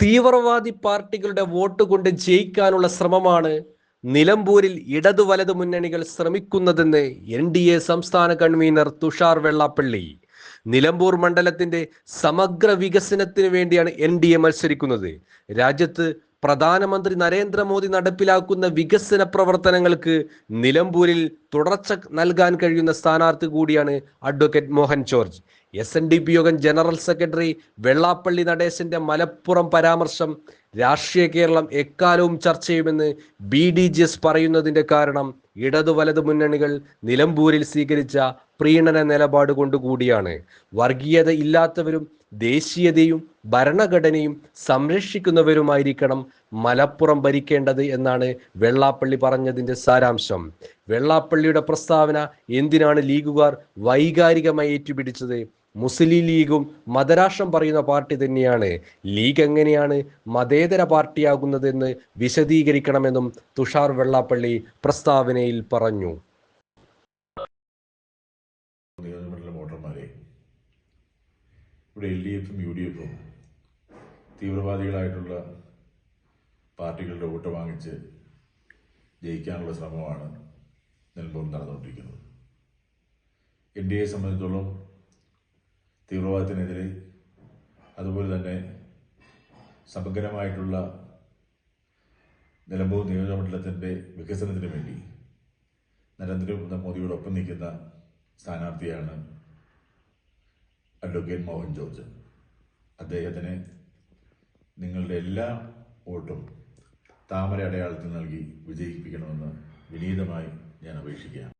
തീവ്രവാദി പാർട്ടികളുടെ വോട്ട് കൊണ്ട് ജയിക്കാനുള്ള ശ്രമമാണ് നിലമ്പൂരിൽ ഇടതു വലതു മുന്നണികൾ ശ്രമിക്കുന്നതെന്ന് എൻ ഡി എ സംസ്ഥാന കൺവീനർ തുഷാർ വെള്ളാപ്പള്ളി. നിലമ്പൂർ മണ്ഡലത്തിന്റെ സമഗ്ര വികസനത്തിന് വേണ്ടിയാണ് എൻ ഡി എ മത്സരിക്കുന്നത്. രാജ്യത്ത് പ്രധാനമന്ത്രി നരേന്ദ്രമോദി നടപ്പിലാക്കുന്ന വികസന പ്രവർത്തനങ്ങൾക്ക് നിലമ്പൂരിൽ തുടർച്ച നൽകാൻ കഴിയുന്ന സ്ഥാനാർത്ഥി കൂടിയാണ് advocate Mohan George. S N D P യോഗം ജനറൽ സെക്രട്ടറി വെള്ളാപ്പള്ളി നടേശന്റെ മലപ്പുറം പരാമർശം രാഷ്ട്രീയ കേരളം എക്കാലവും ചർച്ച ചെയ്യുമെന്ന് ബി ഡി ജി എസ് പറയുന്നതിന്റെ കാരണം ഇടതു വലതു മുന്നണികൾ നിലമ്പൂരിൽ സ്വീകരിച്ച പ്രീണന നിലപാട് കൊണ്ടുകൂടിയാണ്. വർഗീയത ഇല്ലാത്തവരും ദേശീയതയും ഭരണഘടനയും സംരക്ഷിക്കുന്നവരുമായിരിക്കണം മലപ്പുറം ഭരിക്കേണ്ടത് എന്നാണ് വെള്ളാപ്പള്ളി പറഞ്ഞതിന്റെ സാരാംശം. വെള്ളാപ്പള്ളിയുടെ പ്രസ്താവന എന്തിനാണ് ലീഗുകാർ വൈകാരികമായി ഏറ്റുപിടിച്ചത്? മുസ്ലിം ലീഗും മതരാഷ്ട്രം പറയുന്ന പാർട്ടി തന്നെയാണ്. ലീഗ് എങ്ങനെയാണ് മതേതര പാർട്ടിയാകുന്നതെന്ന് വിശദീകരിക്കണമെന്നും തുഷാർ വെള്ളാപ്പള്ളി പ്രസ്താവനയിൽ പറഞ്ഞു. ഇവിടെ എൽ ഡി എഫും യു ഡി എഫും തീവ്രവാദികളായിട്ടുള്ള പാർട്ടികളുടെ വോട്ട് വാങ്ങിച്ച് ജയിക്കാനുള്ള ശ്രമമാണ് നിലമ്പൂർ നടന്നുകൊണ്ടിരിക്കുന്നത്. എൻ ഡി എയെ സംബന്ധിച്ചിടത്തോളം തീവ്രവാദത്തിനെതിരെ അതുപോലെ തന്നെ സമഗ്രമായിട്ടുള്ള നിലമ്പൂർ നിയോജകമണ്ഡലത്തിന്റെ വികസനത്തിന് വേണ്ടി നരേന്ദ്രമോദിയോടൊപ്പം നിൽക്കുന്ന സ്ഥാനാർത്ഥിയാണ് അഡ്വക്കേറ്റ് മോഹൻ ജോർജ് അദ്ദേഹത്തിന് നിങ്ങളുടെ എല്ലാ വോട്ടും താമര അടയാളത്തിൽ നൽകി വിജയിപ്പിക്കണമെന്ന് വിനീതമായി ഞാൻ അപേക്ഷിക്കുകയാണ്.